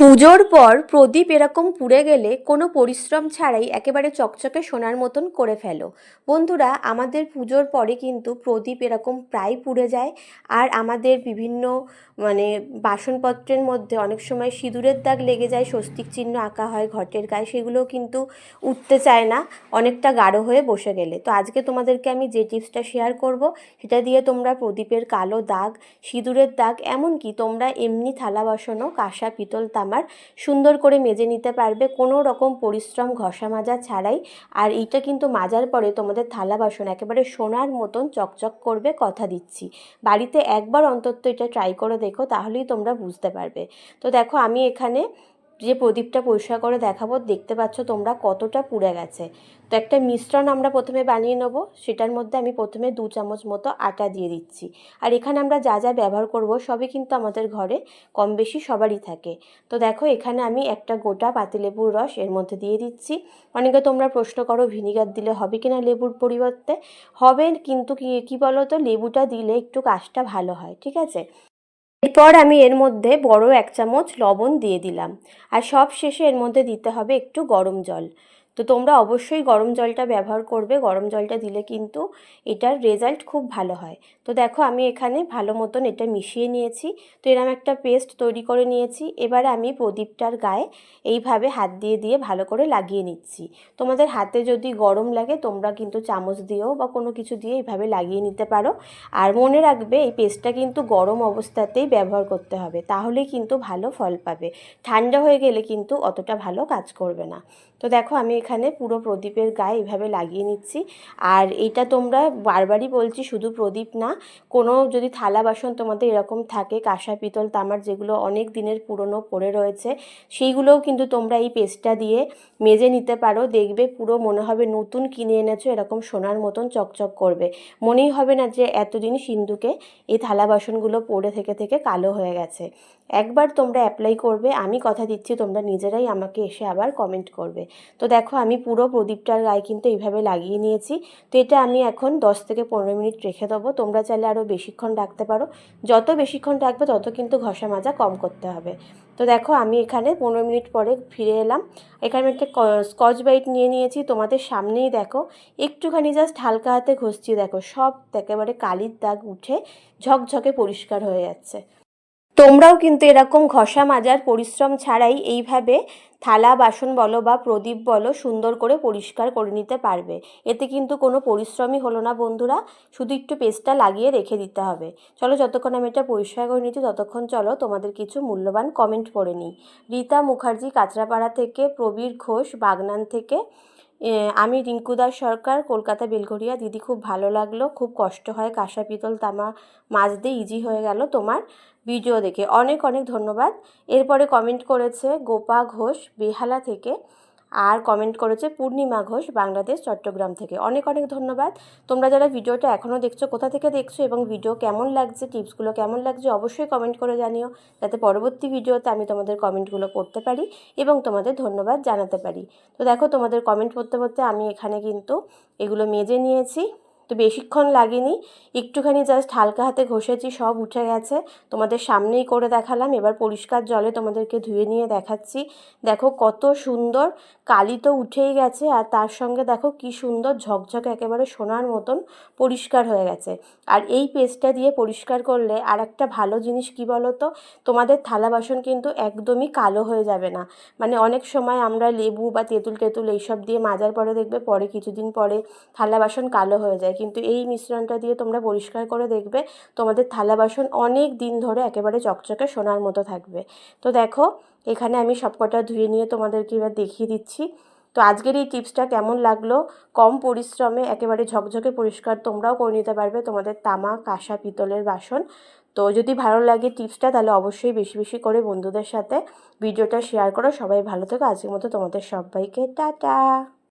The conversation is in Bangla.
পুজোর পর প্রদীপ এরকম পুড়ে গেলে কোনো পরিশ্রম ছাড়াই একেবারে চকচকে সোনার মতন করে ফেলো। বন্ধুরা, আমাদের পুজোর পরে কিন্তু প্রদীপ এরকম প্রায় পুড়ে যায় আর আমাদের বিভিন্ন মানে বাসনপত্রের মধ্যে অনেক সময় সিঁদুরের দাগ লেগে যায়, স্বস্তিক চিহ্ন আঁকা হয় ঘটের গায়ে, সেগুলোও কিন্তু উঠতে চায় না, অনেকটা গাঢ় হয়ে বসে গেলে। তো আজকে তোমাদেরকে আমি যে টিপসটা শেয়ার করব, সেটা দিয়ে তোমরা প্রদীপের কালো দাগ, সিঁদুরের দাগ, এমনকি তোমরা এমনি থালা বাসনও, কাঁসা, পিতল তামার সুন্দর করে মেজে নিতে পারবে। কোনো রকম পরিশ্রম ঘষা মাজা ছাড়াই। আর এইটা কিন্তু মাজার পরে তোমাদের থালা বাসন একেবারে সোনার মতন চকচক করবে কথা দিচ্ছি। বাড়িতে একবার অন্তত এটা ট্রাই করে দেখো, তাহলেই তোমরা বুঝতে পারবে। তো দেখো আমি এখানে যে প্রদীপটা পরিষ্কার করে দেখাবো, দেখতে পাচ্ছ তোমরা কতটা পুড়ে গেছে। তো একটা মিশ্রণ আমরা প্রথমে বানিয়ে নেব, সেটার মধ্যে আমি প্রথমে দু চামচ মতো আটা দিয়ে দিচ্ছি। আর এখানে আমরা যা যা ব্যবহার করব, সবই কিন্তু আমাদের ঘরে কম বেশি সবারই থাকে। তো দেখো, এখানে আমি একটা গোটা পাতিলেবুর রস এর মধ্যে দিয়ে দিচ্ছি। অনেকে তোমরা প্রশ্ন করো, ভিনিগার দিলে হবে কি না লেবুর পরিবর্তে? হবে, কিন্তু কি, কী বলো তো লেবুটা দিলে একটু কাজটা ভালো হয়, ঠিক আছে? এরপর আমি এর মধ্যে বড় এক চামচ লবণ দিয়ে দিলাম। আর সব শেষে এর মধ্যে দিতে হবে একটু গরম জল। তো তোমরা অবশ্যই গরম জলটা ব্যবহার করবে। গরম জলটা দিলে কিন্তু এটার রেজাল্ট খুব ভালো হয়। তো দেখো আমি এখানে ভালো মতন এটা মিশিয়ে নিয়েছি। তো এরম একটা পেস্ট তৈরি করে নিয়েছি। এবার আমি প্রদীপটার গায়ে এইভাবে হাত দিয়ে দিয়ে ভালো করে লাগিয়ে নিচ্ছি। তোমাদের হাতে যদি গরম লাগে তোমরা কিন্তু চামচ দিয়েও বা কোনো কিছু দিয়ে এইভাবে লাগিয়ে নিতে পারো। আর মনে রাখবে এই পেস্টটা কিন্তু গরম অবস্থাতেই ব্যবহার করতে হবে। তাহলেই কিন্তু ভালো ফল পাবে। ঠান্ডা হয়ে গেলে কিন্তু অতটা ভালো কাজ করবে না। তো দেখো আমি এখানে পুরো প্রদীপের গায়ে এভাবে লাগিয়ে নিচ্ছি। আর এটা তোমরা বারবারই বলছি শুধু প্রদীপ না, কোনো যদি থালা বাসন তোমাদের এরকম থাকে, কাঁসা, পিতল, তামার যেগুলো অনেক দিনের পুরনো পড়ে রয়েছে, সেইগুলোও কিন্তু তোমরা এই পেস্টটা দিয়ে মেজে নিতে পারো। দেখবে পুরো মনে হবে নতুন কিনে এনেছো, এরকম সোনার মতন চকচক করবে। মনেই হবে না যে এতদিন সিন্ধুকে এই থালা বাসনগুলো পড়ে থেকে থেকে কালো হয়ে গেছে। একবার তোমরা অ্যাপ্লাই করবে, আমি কথা দিচ্ছি, তোমরা নিজেরাই আমাকে এসে আবার কমেন্ট করবে। তো দেখো, আমি পুরো প্রদীপটার গায়ে কিন্তু এইভাবে লাগিয়ে নিয়েছি। তো এটা আমি এখন দশ থেকে পনেরো মিনিট রেখে দেবো। তোমরা চাইলে আরও বেশিক্ষণ রাখতে পারো। যত বেশিক্ষণ রাখবে, তত কিন্তু ঘষা মাজা কম করতে হবে। তো দেখো, আমি এখানে পনেরো মিনিট পরে ফিরে এলাম। এখানে একটা স্কচ বাইট নিয়ে নিয়েছি। তোমাদের সামনেই দেখো, একটুখানি জাস্ট হালকা হাতে ঘষছি। দেখো, সব একেবারে কালির দাগ উঠে ঝকঝকে পরিষ্কার হয়ে যাচ্ছে। তোমরাও কিন্তু এরকম ঘষা মাজার পরিশ্রম ছাড়াই এইভাবে থালা, বাসন বলো বা প্রদীপ বলো সুন্দর করে পরিষ্কার করে নিতে পারবে। এতে কিন্তু কোনো পরিশ্রমই হলো না বন্ধুরা। শুধু একটু পেস্টটা লাগিয়ে রেখে দিতে হবে। চলো যতক্ষণ আমি এটা পরিষ্কার করে নিচ্ছি ততক্ষণ চলো তোমাদের কিছু মূল্যবান কমেন্ট পড়ে নিই। রীতা মুখার্জি কাঁচরাপাড়া থেকে, প্রবীর ঘোষ বাগনান থেকে আমি রিঙ্কু দাস সরকার, কলকাতা বেলঘরিয়া দিদি, খুব ভালো লাগল। খুব কষ্ট হয়। কাঁসা পিতল, তামা মাজতে ইজি হয়ে গেল তোমার ভিডিও দেখে। অনেক অনেক ধন্যবাদ। এরপরে কমেন্ট করেছে গোপা ঘোষ, বেহালা থেকে। আর কমেন্ট করেছে পূর্ণিমা ঘোষ, বাংলাদেশ, চট্টগ্রাম থেকে। অনেক অনেক ধন্যবাদ। তোমরা যারা ভিডিওটা এখনও দেখছ, কোথা থেকে দেখছ এবং ভিডিও কেমন লাগছে টিপসগুলো কেমন লাগছে, অবশ্যই কমেন্ট করে জানিও। যাতে পরবর্তী ভিডিওতে আমি তোমাদের কমেন্টগুলো পড়তে পারি এবং তোমাদের ধন্যবাদ জানাতে পারি। তো দেখো, তোমাদের কমেন্ট পড়তে পড়তে আমি এখানে কিন্তু এগুলো মেজে নিয়েছি। তো বেশিক্ষণ লাগেনি। একটুখানি জাস্ট হালকা হাতে ঘষেছি, সব উঠে গেছে। তোমাদের সামনেই করে দেখালাম। এবার পরিষ্কার জলে তোমাদেরকে ধুয়ে নিয়ে দেখাচ্ছি। দেখো কত সুন্দর কালি তো উঠেই গেছে আর তার সঙ্গে দেখো কি সুন্দর ঝকঝক একেবারে সোনার মতন পরিষ্কার হয়ে গেছে। আর এই পেস্টটা দিয়ে পরিষ্কার করলে আর একটা ভালো জিনিস কি বলো তো তোমাদের থালা বাসন কিন্তু একদমই কালো হয়ে যাবে না। মানে অনেক সময় আমরা লেবু বা তেঁতুল টেতুল এইসব দিয়ে মাজার পরে দেখবে পরে কিছুদিন পরে থালা বাসন কালো হয়ে যায়। কিন্তু এই মিশ্রণটা দিয়ে তোমরা পরিষ্কার করে দেখবে তোমাদের থালা বাসন অনেক দিন ধরে একেবারে চকচকে সোনার মতো থাকবে। তো দেখো, এখানে আমি সবকটা ধুয়ে নিয়ে তোমাদেরকে এবার দেখিয়ে দিচ্ছি। তো আজকের এই টিপসটা কেমন লাগল? কম পরিশ্রমে একেবারে ঝকঝকে পরিষ্কার তোমরাও করে নিতে পারবে তোমাদের তামা, কাঁসা, পিতলের বাসন। তো যদি ভালো লাগে টিপসটা তাহলে অবশ্যই বেশি বেশি করে বন্ধুদের সাথে ভিডিওটা শেয়ার করো। সবাই ভালো থেকো। আজকের মতো তোমাদের সবাইকে টাটা।